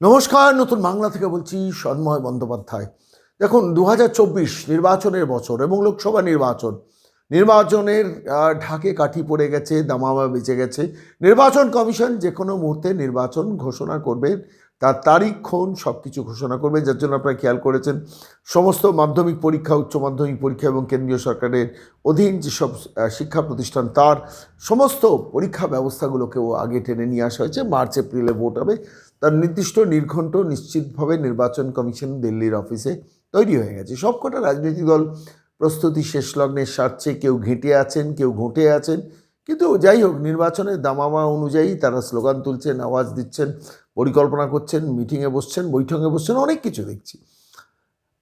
নমস্কার, নতুন বাংলা থেকে বলছি সন্ময় বন্দ্যোপাধ্যায়। দেখুন দু হাজার চব্বিশ নির্বাচনের বছর এবং লোকসভা নির্বাচন, নির্বাচনের ঢাকে কাঠি পড়ে গেছে, দামামা বেঁচে গেছে। নির্বাচন কমিশন যে কোনো মুহূর্তে নির্বাচন ঘোষণা করবেন তার তারিখ ক্ষণ সব কিছু ঘোষণা করবে যার জন্য আপনারা খেয়াল করেছেন, সমস্ত মাধ্যমিক পরীক্ষা, উচ্চ মাধ্যমিক পরীক্ষা এবং কেন্দ্রীয় সরকারের অধীন যেসব শিক্ষা প্রতিষ্ঠান, তার সমস্ত পরীক্ষা ব্যবস্থাগুলোকেও আগে টেনে নিয়ে আসা হয়েছে। মার্চ, এপ্রিলে ভোট হবে। তার নির্দিষ্ট নির্ঘণ্ট নিশ্চিতভাবে নির্বাচন কমিশন দিল্লির অফিসে তৈরি হয়ে গেছে। সবকটা রাজনৈতিক দল প্রস্তুতি শেষ লগ্নে সারছে। কেউ ঘেঁটে আছেন, কেউ ঘুঁটে আছেন। কিন্তু যাই হোক, নির্বাচনের দামামা অনুযায়ী তারা স্লোগান তুলছেন, আওয়াজ দিচ্ছেন। পরিকল্পনা করছেন মিটিংয়ে বসছেন বৈঠকে বসছেন অনেক কিছু দেখছি।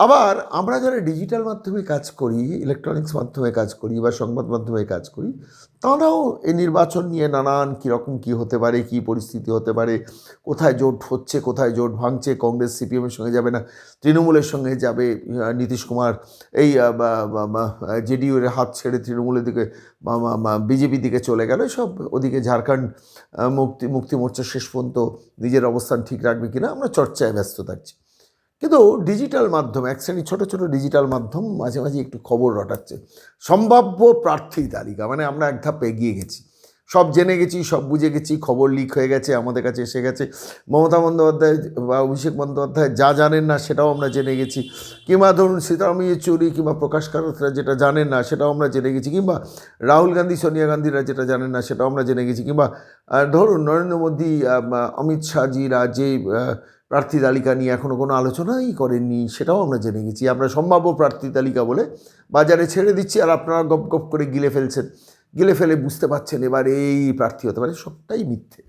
আবার আমরা যারা ডিজিটাল মাধ্যমে কাজ করি ইলেকট্রনিক্স মাধ্যমে কাজ করি বা সংবাদ মাধ্যমে কাজ করি, তারাও এই নির্বাচন নিয়ে নানান কীরকম কী হতে পারে, কী পরিস্থিতি হতে পারে, কোথায় জোট হচ্ছে, কোথায় জোট ভাঙছে, কংগ্রেস, সিপিএমের সঙ্গে যাবে না, তৃণমূলের সঙ্গে যাবে নীতিশ কুমার, এই জেডিইউ এর হাত ছেড়ে তৃণমূলের দিকে বিজেপি দিকে চলে গেল সব ওদিকে ঝাড়খণ্ড মুক্তি মুক্তি মোর্চা শেষ পর্যন্ত নিজের অবস্থান ঠিক রাখবে কিনা, আমরা চর্চায় ব্যস্ত থাকছি। কিন্তু ডিজিটাল মাধ্যম এক শ্রেণি ছোটো ছোটো ডিজিটাল মাধ্যম মাঝে মাঝে একটু খবর রটাচ্ছে। সম্ভাব্য প্রার্থী তালিকা মানে আমরা এক ধাপ এগিয়ে গেছি। সব জেনে গেছি, সব বুঝে গেছি, খবর লিক হয়ে গেছে, আমাদের কাছে এসে গেছে। মমতা বন্দ্যোপাধ্যায় বা অভিষেক বন্দ্যোপাধ্যায় যা জানেন না সেটাও আমরা জেনে গেছি। কিংবা ধরুন সীতারাম ইয়েচুরি কিংবা প্রকাশ কারতরা যেটা জানেন না সেটাও আমরা জেনে গেছি। কিংবা রাহুল গান্ধী, সোনিয়া গান্ধীরা যেটা জানেন না সেটাও আমরা জেনে গেছি। কিংবা ধরুন নরেন্দ্র মোদী অমিত শাহজিরা যে প্রার্থী তালিকা নিয়ে এখনও কোনো আলোচনাই করেননি, সেটাও আমরা জেনে গেছি। আমরা সম্ভাব্য প্রার্থী তালিকা বলে বাজারে ছেড়ে দিচ্ছি আর আপনারা গপ গপ করে গিলে ফেলছেন। গিলে ফেলে বুঝতে পারছেন এবার এই প্রার্থী হতে পারে সবটাই মিথ্যে।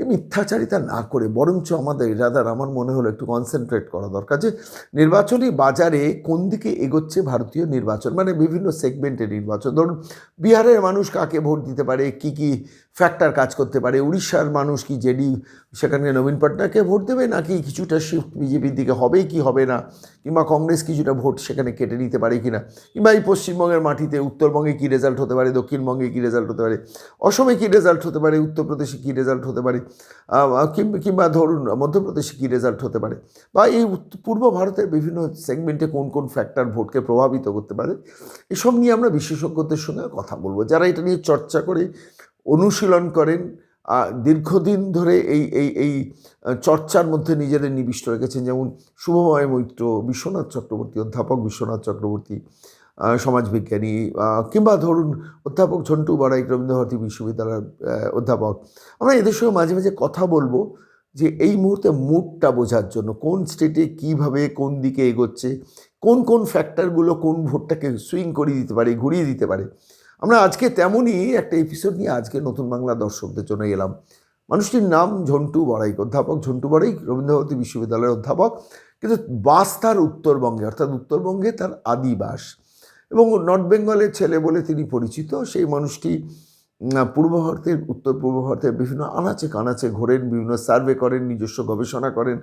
এই মিথ্যাচারিতা না করে, বরঞ্চ আমাদের রাদার আমার মনে হলো একটু কনসেন্ট্রেট করা দরকার যে নির্বাচনী বাজারে কোন দিকে এগোচ্ছে ভারতীয় নির্বাচন? মানে বিভিন্ন সেগমেন্টে নির্বাচন। ধরুন, বিহারের মানুষ কাকে ভোট দিতে পারে? কি কি ফ্যাক্টর কাজ করতে পারে? উড়িষ্যার মানুষ কি জেডি, সেখানে নবীন পটনায়ককে ভোট দেবে নাকি কিছুটা শিফট বিজেপির দিকে হবেই কি হবে না? কিংবা কংগ্রেস কিছুটা ভোট সেখানে কেটে নিতে পারে কি না কিংবা এই পশ্চিমবঙ্গের মাটিতে উত্তরবঙ্গে কী রেজাল্ট হতে পারে? দক্ষিণবঙ্গে কী রেজাল্ট হতে পারে? অসমে কী রেজাল্ট হতে পারে? উত্তরপ্রদেশে কী রেজাল্ট হতে পারে? কিংবা ধরুন, মধ্যপ্রদেশে কী রেজাল্ট হতে পারে? বা এই পূর্ব ভারতের বিভিন্ন সেগমেন্টে কোন কোন ফ্যাক্টর ভোটকে প্রভাবিত করতে পারে? এসব নিয়ে আমরা বিশেষজ্ঞদের সঙ্গে কথা বলব। যারা এটা নিয়ে চর্চা করে, অনুশীলন করেন দীর্ঘদিন ধরে এই এই এই চর্চার মধ্যে নিজেদের নিবিষ্ট রেখেছেন। যেমন শুভময় মৈত্র, বিশ্বনাথ চক্রবর্তী, অধ্যাপক বিশ্বনাথ চক্রবর্তী সমাজবিজ্ঞানী কিংবা ধরুন অধ্যাপক ঝন্টু বাড়াই, রবীন্দ্রভারতী বিশ্ববিদ্যালয়ের অধ্যাপক। আমরা এদের সঙ্গে মাঝে মাঝে কথা বলব যে এই মুহূর্তে মুডটা বোঝার জন্য, কোন স্টেটে কীভাবে কোন দিকে এগোচ্ছে, কোন কোন ফ্যাক্টরগুলো কোন ভোটটাকে সুইং করিয়ে দিতে পারে, ঘুরিয়ে দিতে পারে। আমরা আজকে তেমনই একটা এপিসোড নিয়ে আজকে নতুন বাংলা দর্শকদের জন্য এলাম। মানুষটির নাম ঝন্টু বড়াইক অধ্যাপক ঝন্টু বড়াইক রবীন্দ্রভারতী বিশ্ববিদ্যালয়ের অধ্যাপক। কিন্তু বাস তার উত্তরবঙ্গে, অর্থাৎ উত্তরবঙ্গে তার আদিবাস। এবং নর্থ বেঙ্গলের ছেলে বলে তিনি পরিচিত। সেই মানুষটি পূর্ব ভারতের, উত্তর পূর্ব ভারতের বিভিন্ন আনাচে কানাচে ঘোরেন, বিভিন্ন সার্ভে করেন, নিজস্ব গবেষণা করেন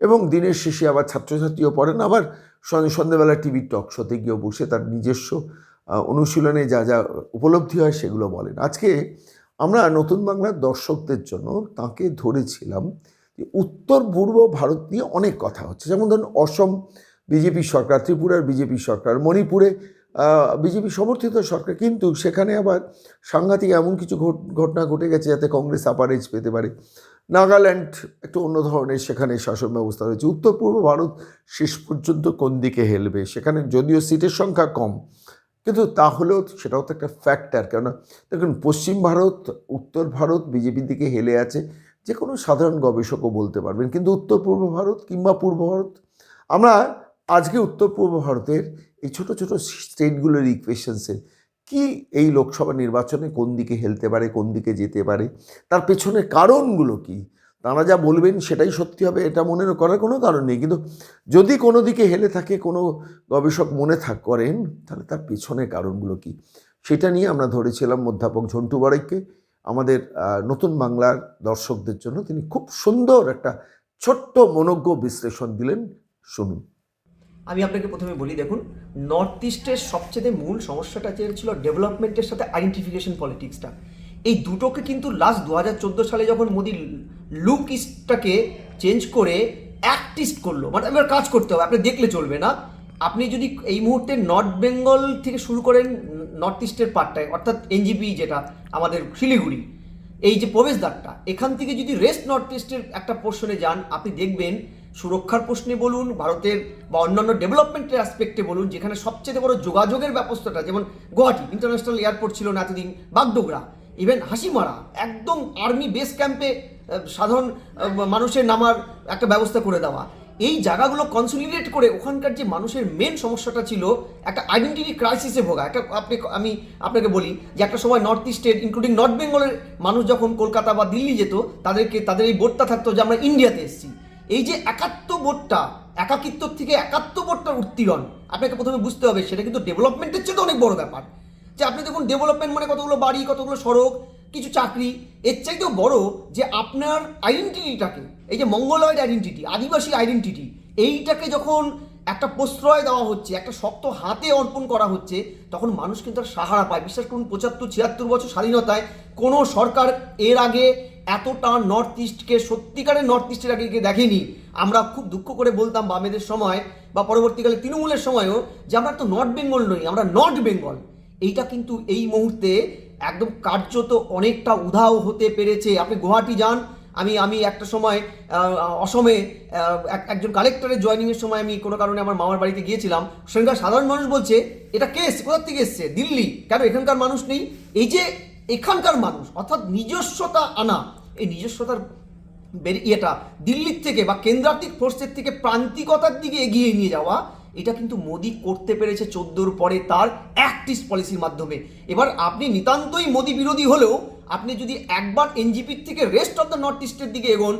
এবং দিনের শেষে আবার ছাত্রছাত্রীও পড়েন। আবার সন্ধে- সন্ধেবেলা টিভির টক শোতে গিয়েও বসে তার নিজস্ব অনুশীলনে যা যা উপলব্ধি হয় সেগুলো বলেন। আজকে আমরা নতুন বাংলার দর্শকদের জন্য তাকে ধরেছিলাম যে উত্তর পূর্ব ভারত নিয়ে অনেক কথা হচ্ছে। যেমন ধরুন অসম, বিজেপি সরকার, ত্রিপুরার বিজেপি সরকার, মণিপুরে বিজেপি সমর্থিত সরকার, কিন্তু সেখানে আবার সাংঘাতিক এমন কিছু ঘট- ঘটনা ঘটে গেছে যাতে কংগ্রেস আপার এজ পেতে পারে। নাগাল্যান্ড একটু অন্য ধরনের সেখানে শাসন ব্যবস্থা রয়েছে। উত্তর পূর্ব ভারত শেষ পর্যন্ত কোন দিকে হেলবে? সেখানে যদিও সিটের সংখ্যা কম, কিন্তু তাহলেও সেটাও তো একটা ফ্যাক্টর কেননা দেখুন, পশ্চিম ভারত, উত্তর ভারত বিজেপির দিকে হেলে আছে, যে কোনো সাধারণ গবেষকও বলতে পারবেন। কিন্তু উত্তর পূর্ব ভারত কিংবা পূর্ব ভারত, আমরা আজকে উত্তর পূর্ব ভারতের এই ছোট ছোট স্টেটগুলোর ইকুয়েশনসে কি এই লোকসভা নির্বাচনে কোন দিকে হেলতে পারে, কোন দিকে যেতে পারে, তার পেছনে কারণগুলো কি? তারা যা বলবেন সেটাই সত্যি হবে, এটা মনে করার কোনো কারণ নেই। কিন্তু যদি কোনো দিকে হেলে থাকে, কোনো গবেষক মনে থাক করেন, তাহলে তার পেছনে কারণগুলো কি? সেটা নিয়ে আমরা ধরেছিলাম অধ্যাপক ঝন্টু বাড়াইকে আমাদের নতুন বাংলার দর্শকদের জন্য তিনি খুব সুন্দর একটা ছোট্ট মনজ্ঞ বিশ্লেষণ দিলেন। শুনুন। আমি আপনাকে প্রথমে বলি, দেখুন নর্থ ইস্টের সবচেয়ে মূল সমস্যাটা যে ছিল ডেভেলপমেন্টের সাথে আইডেন্টিফিকেশন পলিটিক্সটা এই দুটোকে কিন্তু লাস্ট দু হাজার চোদ্দ সালে যখন মোদি লুক ইস্টটাকে চেঞ্জ করে অ্যাক্টিস্ট করল মানে এবার কাজ করতে হবে, আপনি দেখলে চলবে না। আপনি যদি এই মুহূর্তে নর্থ বেঙ্গল থেকে শুরু করেন নর্থ ইস্টের পার্টটায়, অর্থাৎ এনজিপি যেটা আমাদের শিলিগুড়ি, এই যে প্রবেশদ্বারটা, এখান থেকে যদি রেস্ট নর্থ ইস্টের একটা পোর্শনে যান, আপনি দেখবেন সুরক্ষার প্রশ্নে বলুন, ভারতের বা অন্যান্য ডেভেলপমেন্টের অ্যাসপেক্টে বলুন, যেখানে সবচেয়ে বড় যোগাযোগের ব্যবস্থাটা যেমন গুয়াহাটি ইন্টারন্যাশনাল এয়ারপোর্ট ছিল না এতদিন, বাগডোগরা ইভেন হাসিমারা, একদম আর্মি বেস ক্যাম্পে সাধারণ মানুষের নামার একটা ব্যবস্থা করে দেওয়া। এই জায়গাগুলো কনসলিডেট করে ওখানকার যে মানুষের মেন সমস্যাটা ছিল, একটা আইডেন্টিটি ক্রাইসিসে ভোগা। একটা আপনি, আমি আপনাকে বলি যে একটা সময় নর্থ ইস্টের ইনক্লুডিং নর্থ বেঙ্গলের মানুষ যখন কলকাতা বা দিল্লি যেত, তাদেরকে, তাদের এই বোর্ডটা থাকতো যে আমরা ইন্ডিয়াতে এসেছি। এই যে একাত্ম বোর্ডটা একাকিত্ব থেকে একাত্ম বোর্ডটার উত্তীরণ, আপনাকে প্রথমে বুঝতে হবে, সেটা কিন্তু ডেভেলপমেন্টের চেয়ে অনেক বড় ব্যাপার। যে আপনি দেখুন ডেভেলপমেন্ট মানে কতগুলো বাড়ি, কতগুলো সড়ক, কিছু চাকরি, এর চাইতেও বড় যে আপনার আইডেন্টিটিটাকে এই যে মঙ্গলয়েড আইডেন্টিটি আদিবাসী আইডেন্টিটি এইটাকে যখন একটা প্রশ্রয় দেওয়া হচ্ছে, একটা শক্ত হাতে অর্পণ করা হচ্ছে, তখন মানুষ কিন্তু সাহারা পায়। বিশ্বাস করুন, পঁচাত্তর, ছিয়াত্তর বছর স্বাধীনতায় কোনো সরকার এর আগে এতটা নর্থ ইস্টকে সত্যিকারের নর্থ ইস্টের আগে দেখেনি। আমরা খুব দুঃখ করে বলতাম বামেদের সময় বা পরবর্তীকালে তৃণমূলের সময়ও যে আমরা তো নর্থ বেঙ্গল নই, আমরা নর্থ বেঙ্গল এইটা কিন্তু এই মুহূর্তে একদম কার্যত অনেকটা উধাও হতে পেরেছে। আপনি গুয়াহাটি যান, আমি আমি একটা সময় অসমে এক- একজন কালেক্টরের জয়নিংয়ের সময় আমি কোনো কারণে আমার মামার বাড়িতে গিয়েছিলাম। সেখানকার সাধারণ মানুষ বলছে, এটা কে এসছে? কোথার থেকে এসছে? দিল্লি? কেন এখানকার মানুষ নেই? এই যে এখানকার মানুষ, অর্থাৎ নিজস্বতা আনা, এই নিজস্বতার ইয়েটা দিল্লির থেকে বা কেন্দ্রাত্মিক ফোর্সের থেকে প্রান্তিকতার দিকে এগিয়ে নিয়ে যাওয়া, এটা কিন্তু মোদি করতে পেরেছে চোদ্দোর পরে তার অ্যাক্টিস পলিসির মাধ্যমে। এবার আপনি নিতান্তই মোদি বিরোধী হলেও, আপনি যদি একবার এনজিপির থেকে রেস্ট অফ দ্য নর্থ ইস্টের দিকে এগোন,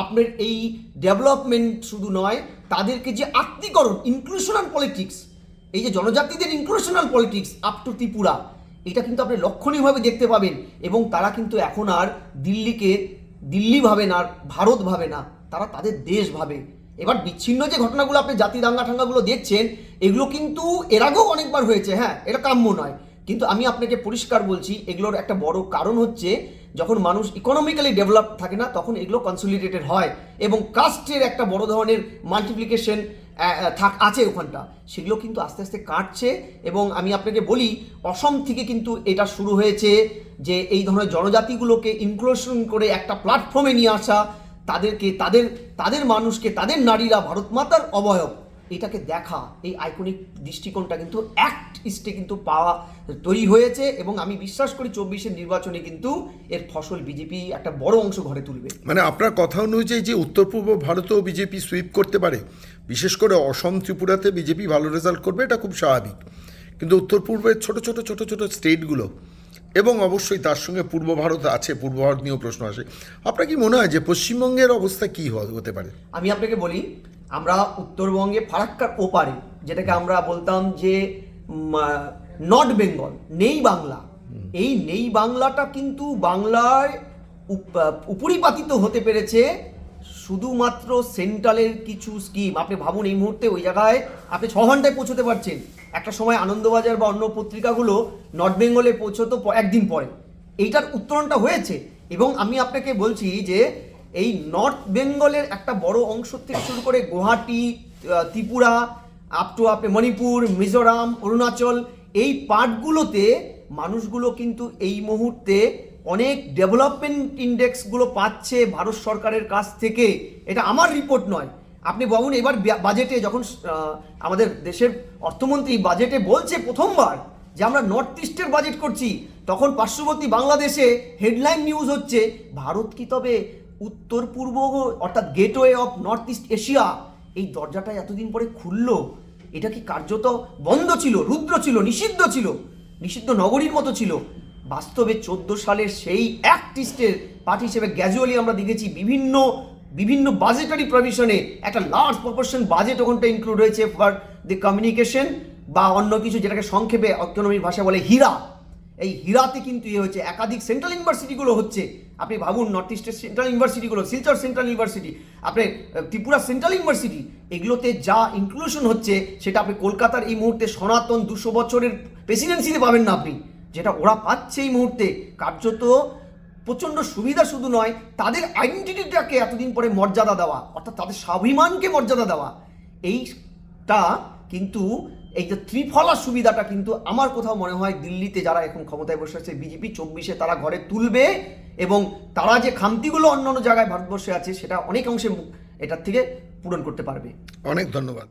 আপনার এই ডেভেলপমেন্ট শুধু নয়, তাদেরকে যে আত্মীকরণ ইনক্লুশনাল পলিটিক্স এই যে জনজাতিদের inclusional politics up to Tripura এটা কিন্তু আপনি লক্ষণীয়ভাবে দেখতে পাবেন এবং তারা কিন্তু এখন আর দিল্লিকে, দিল্লি ভাবে না, ভারত ভাবে না, তারা তাদের দেশ ভাবে। এবার বিচ্ছিন্ন যে ঘটনাগুলো আপনি জাতি দাঙ্গা ঠাঙ্গাগুলো দেখছেন, এগুলো কিন্তু এর আগেও অনেকবার হয়েছে হ্যাঁ এটা কাম্য নয়। কিন্তু আমি আপনাকে পরিষ্কার বলছি, এগুলোর একটা বড় কারণ হচ্ছে, যখন মানুষ ইকোনমিক্যালি ডেভেলপ থাকে না, তখন এগুলো কনসলিডেটেড হয় এবং কাস্টের একটা বড় ধরনের মাল্টিপ্লিকেশন থাক, আছে ওখানটা। সেগুলো কিন্তু আস্তে আস্তে কাটছে এবং আমি আপনাকে বলি, অসম থেকে কিন্তু এটা শুরু হয়েছে যে এই ধরনের জনজাতিগুলোকে ইনক্লুশন করে একটা প্ল্যাটফর্মে নিয়ে আসা, তাদেরকে, তাদের তাদের মানুষকে, তাদের নারীরা ভারত মাতার অবয়ব এটাকে দেখা, এই আইকনিক দৃষ্টিকোণটা কিন্তু অ্যাক্ট ইস্টে কিন্তু পাওয়া, তৈরি হয়েছে এবং আমি বিশ্বাস করি চব্বিশের নির্বাচনে কিন্তু এর ফসল বিজেপি একটা বড় অংশ ঘরে তুলবে। মানে আপনার কথা অনুযায়ী যে উত্তর পূর্ব ভারতেও বিজেপি সুইপ করতে পারে, বিশেষ করে অসম ত্রিপুরাতে বিজেপি ভালো রেজাল্ট করবে, এটা খুব স্বাভাবিক। কিন্তু উত্তর পূর্বের ছোটো ছোটো ছোটো, ছোট স্টেটগুলো এবং অবশ্যই তার সঙ্গে পূর্ব ভারত আছে পূর্ব ভারত নিয়েও প্রশ্ন আসে। আপনার কি মনে হয় যে পশ্চিমবঙ্গের অবস্থা কি হতে পারে? আমি আপনাকে বলি আমরা উত্তরবঙ্গে ফারাক্কার ওপারে যেটাকে আমরা বলতাম যে নর্থ বেঙ্গল নেই বাংলা। এই নেই বাংলাটা কিন্তু বাংলায় উপ- উপরিপাতিত হতে পেরেছে। শুধুমাত্র সেন্ট্রালের কিছু স্কিম আপনি ভাবুন এই মুহূর্তে ওই জায়গায় আপনি ছ ঘন্টায় পৌঁছতে পারছেন। একটা সময় আনন্দবাজার বা অন্য পত্রিকাগুলো নর্থ বেঙ্গলে পৌঁছতো একদিন পরে। এইটার উত্তরণটা হয়েছে এবং আমি আপনাকে বলছি যে এই নর্থ বেঙ্গলের একটা বড় অংশ থেকে শুরু করে গুয়াহাটি ত্রিপুরা আপ টু আপনি মণিপুর, মিজোরাম, অরুণাচল, এই পার্টগুলোতে মানুষগুলো কিন্তু এই মুহূর্তে অনেক ডেভেলপমেন্ট ইন্ডেক্সগুলো পাচ্ছে ভারত সরকারের কাছ থেকে। এটা আমার রিপোর্ট নয় আপনি ভাবুন এবার বাজেটে যখন আমাদের দেশের অর্থমন্ত্রী বাজেটে বলছে প্রথমবার যে আমরা নর্থ ইস্টের বাজেট করছি, তখন পার্শ্ববর্তী বাংলাদেশে হেডলাইন নিউজ হচ্ছে, ভারত কি তবে উত্তর পূর্ব অর্থাৎ gateway of North East Asia এই দরজাটা এতদিন পরে খুললো। এটা কি কার্যত বন্ধ ছিল, রুদ্র ছিল, নিষিদ্ধ ছিল? নিষিদ্ধ নগরীর মতো ছিল। বাস্তবে চোদ্দ সালের সেই অ্যাক্টিস্টের পার্টি হিসেবে গ্যাজুয়ালি আমরা দেখেছি বিভিন্ন বিভিন্ন বাজেটারি প্রভিশনে একটা লার্জ প্রপোর্শন বাজেট ওখানটা ইনক্লুড হয়েছে ফর দি কমিউনিকেশন বা অন্য কিছু যেটাকে সংক্ষেপে ইকোনমির ভাষা বলে হীরা। এই হীরাতে কিন্তু ইয়ে হচ্ছে একাধিক সেন্ট্রাল ইউনিভার্সিটিগুলো হচ্ছে। আপনি ভাবুন নর্থ ইস্টের সেন্ট্রাল ইউনিভার্সিটিগুলো শিলচর সেন্ট্রাল ইউনিভার্সিটি আপনি ত্রিপুরা সেন্ট্রাল ইউনিভার্সিটি এগুলোতে যা ইনক্লুশন হচ্ছে, সেটা আপনি কলকাতার এই মুহূর্তে সনাতন দুশো বছরের প্রেসিডেন্সিতে পাবেন না আপনি। যেটা ওরা পাচ্ছে এই মুহূর্তে। কার্যত প্রচণ্ড সুবিধা শুধু নয়, তাদের আইডেন্টিটিটাকে এতদিন পরে মর্যাদা দেওয়া, অর্থাৎ তাদের স্বাভিমানকে মর্যাদা দেওয়া, এইটা কিন্তু, এই যে ত্রিফলা সুবিধাটা কিন্তু আমার কোথাও মনে হয় দিল্লিতে যারা এখন ক্ষমতায় বসে আছে, বিজেপি চব্বিশে তারা ঘরে তুলবে এবং তারা যে খামতিগুলো অন্য অন্য জায়গায় ভারতবর্ষে আছে, সেটা অনেক অংশে এটার থেকে পূরণ করতে পারবে। অনেক ধন্যবাদ।